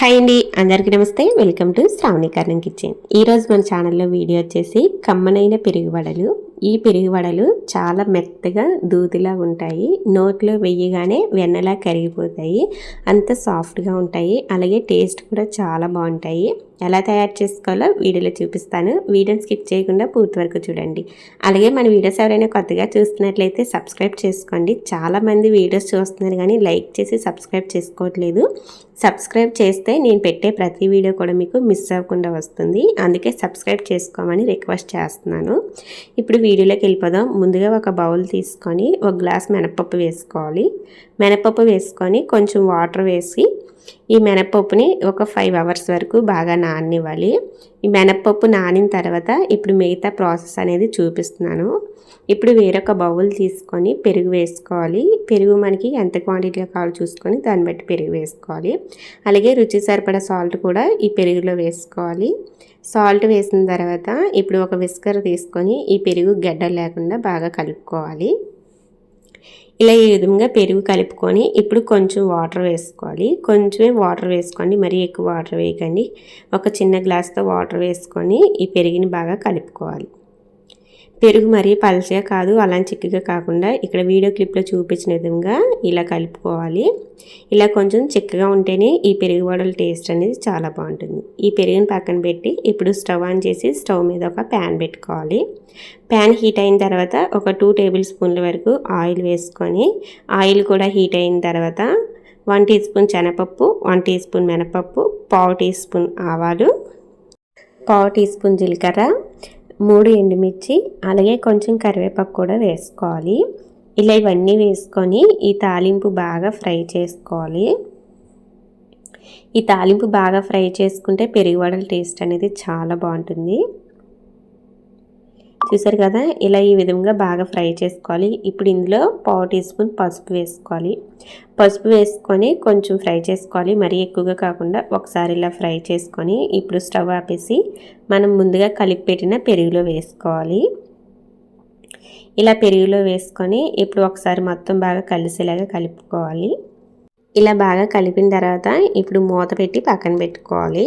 Hi అండి అందరికీ నమస్తే. Welcome to Shravani kitchen. ఈరోజు మన ఛానల్లో వీడియో వచ్చేసి కమ్మనైన పెరుగు వడలు ఈ పెరుగు వడలు చాలా మెత్తగా దూదిలా ఉంటాయి. నోట్లో వెయ్యగానే వెన్నలా కరిగిపోతాయి. అంత సాఫ్ట్గా ఉంటాయి. అలాగే టేస్ట్ కూడా చాలా బాగుంటాయి. ఎలా తయారు చేసుకోవాలో వీడియోలో చూపిస్తాను. వీడియోని స్కిప్ చేయకుండా పూర్తి వరకు చూడండి. అలాగే మన వీడియోస్ ఎవరైనా కొత్తగా చూస్తున్నట్లయితే సబ్స్క్రైబ్ చేసుకోండి. చాలామంది వీడియోస్ చూస్తున్నారు కానీ లైక్ చేసి సబ్స్క్రైబ్ చేసుకోవట్లేదు. సబ్స్క్రైబ్ చేస్తే నేను పెట్టే ప్రతి వీడియో కూడా మీకు మిస్ అవ్వకుండా వస్తుంది. అందుకే సబ్స్క్రైబ్ చేసుకోమని రిక్వెస్ట్ చేస్తున్నాను. ఇప్పుడు వీడియోలోకి వెళ్ళిపోదాం. ముందుగా ఒక బౌల్ తీసుకొని ఒక గ్లాస్ మినపప్పు వేసుకోవాలి. మినపప్పు వేసుకొని కొంచెం వాటర్ వేసి ఈ మినపప్పుని ఒక ఫైవ్ అవర్స్ వరకు బాగా నాననివ్వాలి. ఈ మినపప్పు నానిన తర్వాత ఇప్పుడు మిగతా ప్రాసెస్ అనేది చూపిస్తున్నాను. ఇప్పుడు వేరొక బౌల్ తీసుకొని పెరుగు వేసుకోవాలి. పెరుగు మనకి ఎంత క్వాంటిటీలో కావాలో చూసుకొని దాన్ని బట్టి పెరుగు వేసుకోవాలి. అలాగే రుచి సరిపడా సాల్ట్ కూడా ఈ పెరుగులో వేసుకోవాలి. సాల్ట్ వేసిన తర్వాత ఇప్పుడు ఒక విస్కర్ తీసుకొని ఈ పెరుగు గడ్డ లేకుండా బాగా కలుపుకోవాలి. ఇలా ఈ విధంగా పెరుగు కలుపుకొని ఇప్పుడు కొంచెం వాటర్ వేసుకోవాలి. కొంచెమే వాటర్ వేసుకోండి. మరీ ఎక్కువ వాటర్ వేయకండి. ఒక చిన్న గ్లాస్తో వాటర్ వేసుకొని ఈ పెరుగుని బాగా కలుపుకోవాలి. పెరుగు మరీ పలచగా కాదు అలా చిక్కగా కాకుండా ఇక్కడ వీడియో క్లిప్లో చూపించిన విధంగా ఇలా కలుపుకోవాలి. ఇలా కొంచెం చిక్కగా ఉంటేనే ఈ పెరుగు వడల టేస్ట్ అనేది చాలా బాగుంటుంది. ఈ పెరుగుని పక్కన పెట్టి ఇప్పుడు స్టవ్ ఆన్ చేసి స్టవ్ మీద ఒక ప్యాన్ పెట్టుకోవాలి. ప్యాన్ హీట్ అయిన తర్వాత ఒక టూ టేబుల్ స్పూన్ల వరకు ఆయిల్ వేసుకొని ఆయిల్ కూడా హీట్ అయిన తర్వాత వన్ టీ స్పూన్ శనగపప్పు వన్ టీ స్పూన్ మినపప్పు పావు టీ స్పూన్ ఆవాలు పావు టీ స్పూన్ జీలకర్ర మూడు ఎండుమిర్చి అలాగే కొంచెం కరివేపాకు కూడా వేసుకోవాలి. ఇలా ఇవన్నీ వేసుకొని ఈ తాలింపు బాగా ఫ్రై చేసుకోవాలి. ఈ తాలింపు బాగా ఫ్రై చేసుకుంటే పెరుగు వడల టేస్ట్ అనేది చాలా బాగుంటుంది. చూసారు కదా ఇలా ఈ విధంగా బాగా ఫ్రై చేసుకోవాలి. ఇప్పుడు ఇందులో పావు టీ స్పూన్ పసుపు వేసుకోవాలి. పసుపు వేసుకొని కొంచెం ఫ్రై చేసుకోవాలి. మరీ ఎక్కువగా కాకుండా ఒకసారి ఇలా ఫ్రై చేసుకొని ఇప్పుడు స్టవ్ ఆపేసి మనం ముందుగా కలిపి పెట్టిన పెరుగులో వేసుకోవాలి. ఇలా పెరుగులో వేసుకొని ఇప్పుడు ఒకసారి మొత్తం బాగా కలిసేలాగా కలుపుకోవాలి. ఇలా బాగా కలిపిన తర్వాత ఇప్పుడు మూత పెట్టి పక్కన పెట్టుకోవాలి.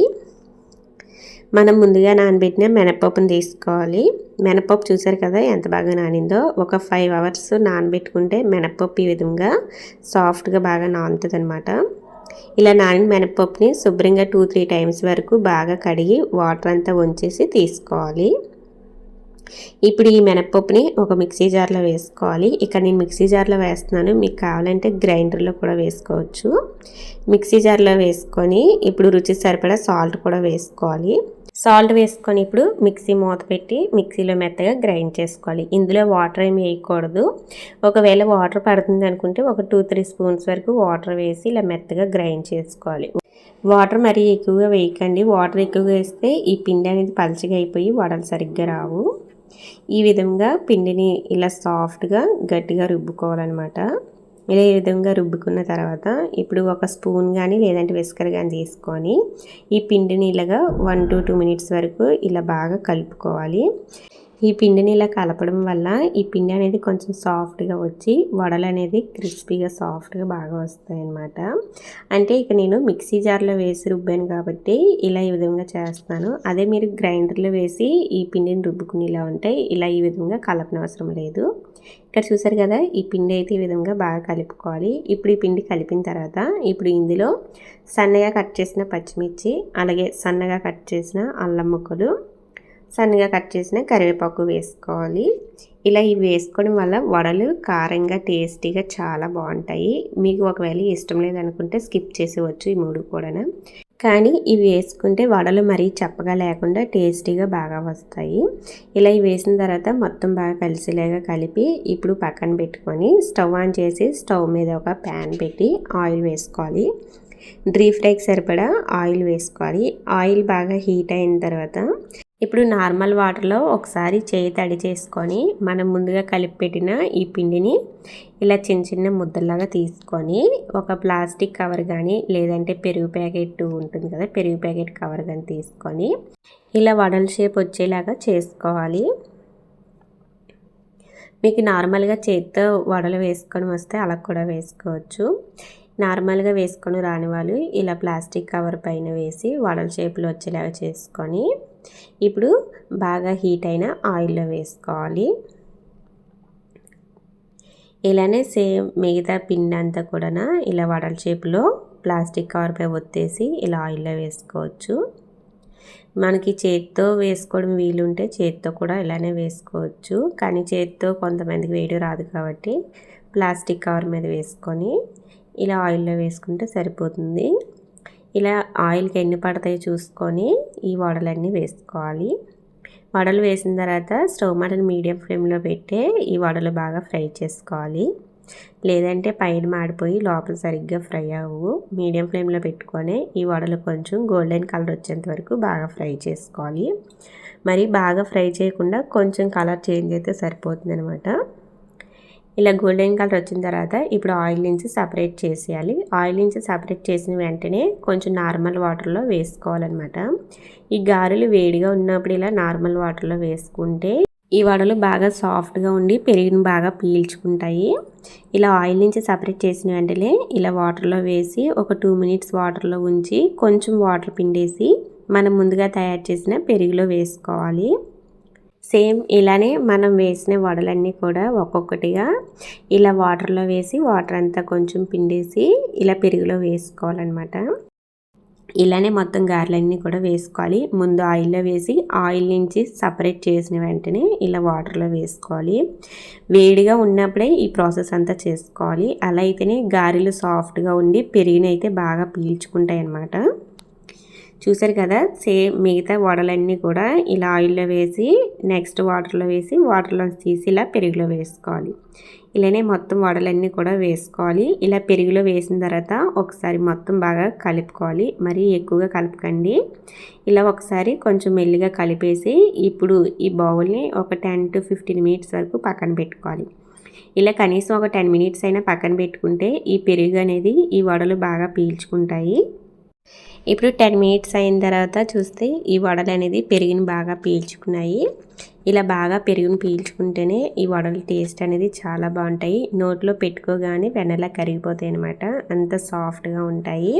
మనం ముందుగా నానబెట్టిన మినపప్పును తీసుకోవాలి. మినపప్పు చూసారు కదా ఎంత బాగా నానిందో? ఒక ఫైవ్ అవర్స్ నానబెట్టుకుంటే మినపప్పు ఈ విధంగా సాఫ్ట్గా బాగా నానుతుంది అనమాట ఇలా నానిన మినపప్పుని శుభ్రంగా టూ త్రీ టైమ్స్ వరకు బాగా కడిగి వాటర్ అంతా వంచేసి తీసుకోవాలి. ఇప్పుడు ఈ మినపప్పుని ఒక మిక్సీ జార్లో వేసుకోవాలి. ఇక్కడ నేను మిక్సీ జార్లో వేస్తున్నాను. మీకు కావాలంటే గ్రైండర్లో కూడా వేసుకోవచ్చు. మిక్సీ జార్లో వేసుకొని ఇప్పుడు రుచి సరిపడా సాల్ట్ కూడా వేసుకోవాలి. సాల్ట్ వేసుకొని ఇప్పుడు మిక్సీ మూత పెట్టి మిక్సీలో మెత్తగా గ్రైండ్ చేసుకోవాలి. ఇందులో వాటర్ ఏమి వేయకూడదు. ఒకవేళ వాటర్ పడుతుంది అనుకుంటే ఒక టూ త్రీ స్పూన్స్ వరకు వాటర్ వేసి ఇలా మెత్తగా గ్రైండ్ చేసుకోవాలి. వాటర్ మరీ ఎక్కువగా వేయకండి. వాటర్ ఎక్కువగా వేస్తే ఈ పిండి అనేది పలచగా అయిపోయి వడలు సరిగ్గా రావు. ఈ విధంగా పిండిని ఇలా సాఫ్ట్గా గట్టిగా రుబ్బుకోవాలన్నమాట. ఇలా ఈ విధంగా రుబ్బుకున్న తర్వాత ఇప్పుడు ఒక స్పూన్ కానీ లేదంటే విస్కర్ కానీ తీసుకొని ఈ పిండిని ఇలాగా వన్ టు టూ మినిట్స్ వరకు ఇలా బాగా కలుపుకోవాలి. ఈ పిండిని ఇలా కలపడం వల్ల ఈ పిండి అనేది కొంచెం సాఫ్ట్గా వచ్చి వడలు అనేది క్రిస్పీగా సాఫ్ట్గా బాగా వస్తాయి అన్నమాట అంటే ఇక నేను మిక్సీ జార్లో వేసి రుబ్బాను కాబట్టి ఇలా ఈ విధంగా చేస్తాను అదే మీరు గ్రైండర్లో వేసి ఈ పిండిని రుబ్బుకునేలా ఉంటే ఇలా ఈ విధంగా కలపనవసరం లేదు. ఇక్కడ చూసారు కదా ఈ పిండి అయితే ఈ విధంగా బాగా కలుపుకోవాలి. ఇప్పుడు ఈ పిండి కలిపిన తర్వాత ఇప్పుడు ఇందులో సన్నగా కట్ చేసిన పచ్చిమిర్చి అలాగే సన్నగా కట్ చేసిన అల్లం ముక్కలు సన్నగా కట్ చేసిన కరివేపాకు వేసుకోవాలి. ఇలా ఇవి వేసుకోవడం వల్ల వడలు కారంగా టేస్టీగా చాలా బాగుంటాయి. మీకు ఒకవేళ ఇష్టం లేదనుకుంటే స్కిప్ చేసేవచ్చు ఈ మూడు కూడా కానీ ఇవి వేసుకుంటే వడలు మరీ చప్పగా లేకుండా టేస్టీగా బాగా వస్తాయి. ఇలా ఇవి వేసిన తర్వాత మొత్తం బాగా కలిసేలాగా కలిపి ఇప్పుడు పక్కన పెట్టుకొని స్టవ్ ఆన్ చేసి స్టవ్ మీద ఒక ప్యాన్ పెట్టి ఆయిల్ వేసుకోవాలి. డ్రీ ఫ్రైకి సరిపడా ఆయిల్ వేసుకోవాలి. ఆయిల్ బాగా హీట్ అయిన తర్వాత ఇప్పుడు నార్మల్ వాటర్లో ఒకసారి చేయి తడి చేసుకొని మనం ముందుగా కలిపి పెట్టిన ఈ పిండిని ఇలా చిన్న చిన్న ముద్దలాగా తీసుకొని ఒక ప్లాస్టిక్ కవర్ కానీ లేదంటే పెరుగు ప్యాకెట్ ఉంటుంది కదా పెరుగు ప్యాకెట్ కవర్ కానీ తీసుకొని ఇలా వడల షేప్ వచ్చేలాగా చేసుకోవాలి. మీకు నార్మల్గా చేతితో వడలు వేసుకొని వస్తే అలా కూడా వేసుకోవచ్చు. నార్మల్గా వేసుకొని రాని వాళ్ళు ఇలా ప్లాస్టిక్ కవర్ పైన వేసి వడల షేప్లో వచ్చేలాగా చేసుకొని ఇప్పుడు బాగా హీట్ అయిన ఆయిల్లో వేసుకోవాలి. ఇలానే సేమ్ మిగతా పిండి అంతా కూడా ఇలా వడల షేప్లో ప్లాస్టిక్ కవర్పై ఒత్తేసి ఇలా ఆయిల్లో వేసుకోవచ్చు. మనకి చేత్తో వేసుకోవడం వీలుంటే చేత్తో కూడా ఇలానే వేసుకోవచ్చు. కానీ చేత్తో కొంతమందికి వేడి రాదు కాబట్టి ప్లాస్టిక్ కవర్ మీద వేసుకొని ఇలా ఆయిల్లో వేసుకుంటే సరిపోతుంది. ఇలా ఆయిల్కి ఎన్ని పడతాయో చూసుకొని ఈ వడలన్నీ వేసుకోవాలి. వడలు వేసిన తర్వాత స్టవ్ మటన్ మీడియం ఫ్లేమ్లో పెట్టే ఈ వడలు బాగా ఫ్రై చేసుకోవాలి. లేదంటే పైన మాడిపోయి లోపల సరిగ్గా ఫ్రై అవ్వవు మీడియం ఫ్లేమ్లో పెట్టుకొని ఈ వడలు కొంచెం గోల్డెన్ కలర్ వచ్చేంత వరకు బాగా ఫ్రై చేసుకోవాలి. మరి బాగా ఫ్రై చేయకుండా కొంచెం కలర్ చేంజ్ అయితే సరిపోతుంది అనమాట ఇలా గోల్డెన్ కలర్ వచ్చిన తర్వాత ఇప్పుడు ఆయిల్ నుంచి సపరేట్ చేసేయాలి. ఆయిల్ నుంచి సపరేట్ చేసిన వెంటనే కొంచెం నార్మల్ వాటర్లో వేసుకోవాలన్నమాట. ఈ గారెలు వేడిగా ఉన్నప్పుడు ఇలా నార్మల్ వాటర్లో వేసుకుంటే ఈ వడలు బాగా సాఫ్ట్గా ఉండి పెరుగును బాగా పీల్చుకుంటాయి. ఇలా ఆయిల్ నుంచి సపరేట్ చేసిన వెంటనే ఇలా వాటర్లో వేసి ఒక టూ మినిట్స్ వాటర్లో ఉంచి కొంచెం వాటర్ పిండేసి మనం ముందుగా తయారు చేసిన పెరుగులో వేసుకోవాలి. సేమ్ ఇలానే మనం వేసిన వడలన్నీ కూడా ఒక్కొక్కటిగా ఇలా వాటర్లో వేసి వాటర్ అంతా కొంచెం పిండేసి ఇలా పెరుగులో వేసుకోవాలన్నమాట. ఇలానే మొత్తం గారెలన్నీ కూడా వేసుకోవాలి. ముందు ఆయిల్లో వేసి ఆయిల్ నుంచి సపరేట్ చేసిన వెంటనే ఇలా వాటర్లో వేసుకోవాలి. వేడిగా ఉన్నప్పుడే ఈ ప్రాసెస్ అంతా చేసుకోవాలి. అలా అయితేనే గారెలు సాఫ్ట్గా ఉండి పెరిగినైతే బాగా పీల్చుకుంటాయి అన్నమాట చూసారు కదా? సేమ్ మిగతా వడలన్నీ కూడా ఇలా ఆయిల్లో వేసి నెక్స్ట్ వాటర్లో వేసి వాటర్లో తీసి ఇలా పెరుగులో వేసుకోవాలి. ఇలానే మొత్తం వడలన్నీ కూడా వేసుకోవాలి. ఇలా పెరుగులో వేసిన తర్వాత ఒకసారి మొత్తం బాగా కలుపుకోవాలి. మరీ ఎక్కువగా కలపకండి. ఇలా ఒకసారి కొంచెం మెల్లిగా కలిపేసి ఇప్పుడు ఈ బౌల్ని ఒక టెన్ టు ఫిఫ్టీన్ మినిట్స్ వరకు పక్కన పెట్టుకోవాలి. ఇలా కనీసం ఒక టెన్ మినిట్స్ అయినా పక్కన పెట్టుకుంటే ఈ పెరుగు అనేది ఈ వడలు బాగా పీల్చుకుంటాయి. ఇప్పుడు టెన్ మినిట్స్ అయిన తర్వాత చూస్తే ఈ వడలు అనేది పెరిగిన బాగా పీల్చుకున్నాయి. ఇలా బాగా పెరుగుని పీల్చుకుంటేనే ఈ వడల టేస్ట్ అనేది చాలా బాగుంటాయి. నోట్లో పెట్టుకోగానే వెనలా కరిగిపోతాయి అనమాట అంత సాఫ్ట్గా ఉంటాయి.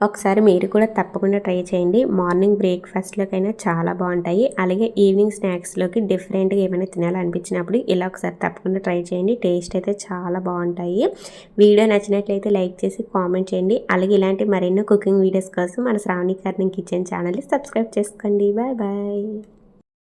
ఒకసారి మీరు కూడా తప్పకుండా ట్రై చేయండి. మార్నింగ్ బ్రేక్ఫాస్ట్లోకైనా చాలా బాగుంటాయి. అలాగే ఈవినింగ్ స్నాక్స్లోకి డిఫరెంట్గా ఏమైనా తినాలనిపించినప్పుడు ఇలా ఒకసారి తప్పకుండా ట్రై చేయండి. టేస్ట్ అయితే చాలా బాగుంటాయి. వీడియో నచ్చినట్లయితే లైక్ చేసి కామెంట్ చేయండి. అలాగే ఇలాంటి మరెన్నో కుకింగ్ వీడియోస్ కోసం మన శ్రావణి కిచెన్ ఛానల్ని సబ్స్క్రైబ్ చేసుకోండి. Bye bye.